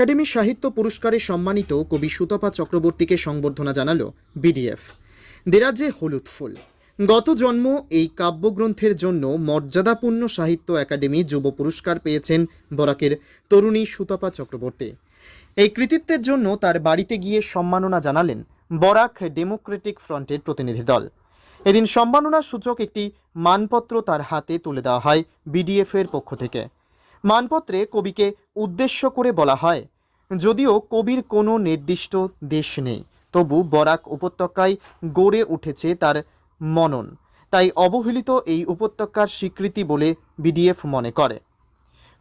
Academy সাহিত্য পুরস্কারে সম্মানিত কবি সুতপা চক্রবর্তীকে সংবর্ধনা জানালো বিডিএফ। দেরাজে হলুদ ফুল। গত জন্ম এই কাব্যগ্রন্থের জন্য মর্যাদাপূর্ণ সাহিত্য একাডেমি যুব পুরস্কার পেয়েছেন বরাকের তরুণী সুতপা চক্রবর্তী। এই কৃতিত্বের জন্য তার বাড়িতে গিয়ে সম্মাননা জানালেন বরাক ডেমোক্রেটিক ফ্রন্টের প্রতিনিধি দল। এদিন সম্মাননা সূচক একটি মানপত্র তার হাতে তুলে দেওয়া হয় বিডিএফের পক্ষ থেকে। মানপত্রে কবিকে উদ্দেশ্য করে বলা হয়। যদিও কবির কোনো নির্দিষ্ট দেশ নেই, তবু বরাক উপত্যকায় গড়ে উঠেছে তার মনন। তাই অবহেলিত এই উপত্যকার স্বীকৃতি বলে বিডিএফ মনে করে।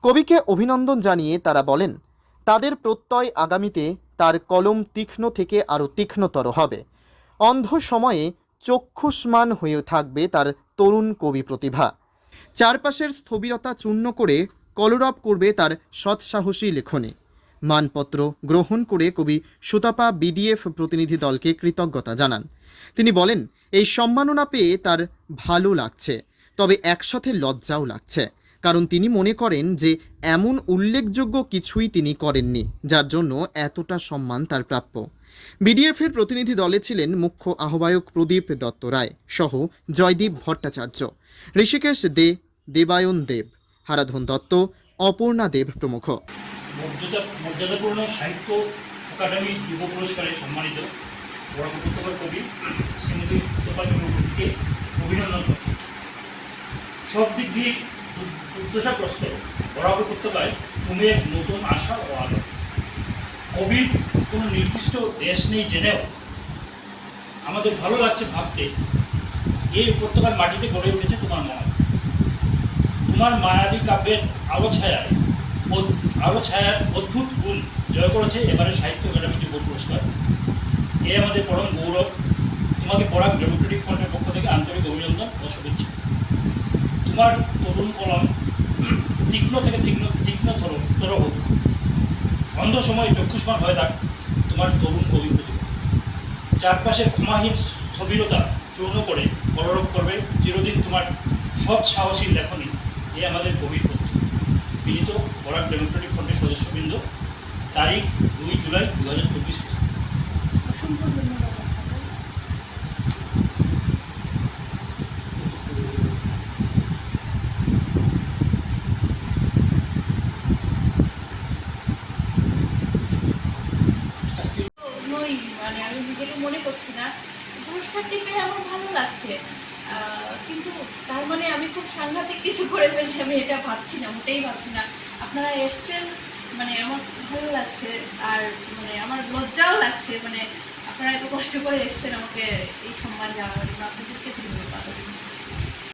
কবিকে অভিনন্দন জানিয়ে তারা বলেন, তাদের প্রত্যয় আগামীতে তার কলম তীক্ষ্ণ থেকে আরও তীক্ষ্ণতর হবে। অন্ধ সময়ে চক্ষুষ্মান হয়ে থাকবে তার তরুণ কবি প্রতিভা। চারপাশের স্থবিরতা চূর্ণ করে কলরব করবে তার সৎসাহসী লেখনী। মানপত্র গ্রহণ করে কবি সুতাপা বিডিএফ প্রতিনিধি দলকে কৃতজ্ঞতা জানান। তিনি বলেন, এই সম্মাননা পেয়ে তার ভালো লাগছে, তবে একসাথে লজ্জাও লাগছে। কারণ তিনি মনে করেন যে এমন উল্লেখযোগ্য কিছুই তিনি করেননি, যার জন্য এতটা সম্মান তার প্রাপ্য। বিডিএফের প্রতিনিধি দলে ছিলেন মুখ্য আহ্বায়ক প্রদীপ দত্ত রায় সহ জয়দীপ ভট্টাচার্য, ঋষিকেশ দে, দেবায়ন দেব। হারাধন দত্ত, অপর্ণা দেব প্রমুখ। মর্যাদাপূর্ণ সাহিত্য একাডেমি যুব পুরস্কারে সম্মানিত উপত্যকার কবি শ্রীমতী সুতপা চক্রবর্তীকে অভিনন্দন সব দিক দিয়ে দুর্দশাগ্রস্ত বরাক উপত্যকায় তুমি এক নতুন আশা ও আলো কবির কোনো নির্দিষ্ট দেশ নেই জেনেও আমাদের ভালো লাগছে ভাবতে এই উপত্যকার মাটিতে গড়ে উঠেছে তোমার মন। তোমার মায়াবী কাব্যের আলো ছায়ায় আলো ছায়ার অদ্ভুত গুণ জয় করেছে এবারে সাহিত্য একাডেমি যুব পুরস্কার। এ আমাদের পরম গৌরব। তোমাকে পরাগ ডেমোক্রেটিক ফ্রন্টের পক্ষ থেকে আন্তরিক অভিনন্দন ও শুভেচ্ছা। তোমার তরুণ কলম তীক্ষ্ণ থেকে তীক্ষ্ণ তীক্ষ্ণ তর হোক। অন্ধ সময় চক্ষুষ্মান হয়ে থাক তোমার তরুণ কবি প্রতিভা চারপাশের ক্ষমাহীন স্থবিরতা চূর্ণ করে কলরব করবে। চিরদিন তোমার সৎ সাহসী লেখনী এ আমাদের গভীর বিনীত বরাক ডেমোক্রেটিক ফ্রন্টের সদস্যবৃন্দ তারিখ দুই জুলাই দু হাজার চব্বিশ অসংখ্য ধন্যবাদ আপনাকে মানে আমি নিজেকে মনে করছি না। পুরস্কারটি পেয়ে আমার ভালো লাগছে। কিন্তু তার মানে আমি খুব সাংঘাতিক কিছু করে ফেলছি, আমি এটা ভাবছি না, মোটেই ভাবছি না। আপনারা এসছেন মানে আমার ভালো লাগছে, আর মানে আমার লজ্জাও লাগছে মানে আপনারা এত কষ্ট করে এসছেন আমাকে এই সম্মান দেওয়ার জন্য। আপনাদেরকে ধন্যবাদ।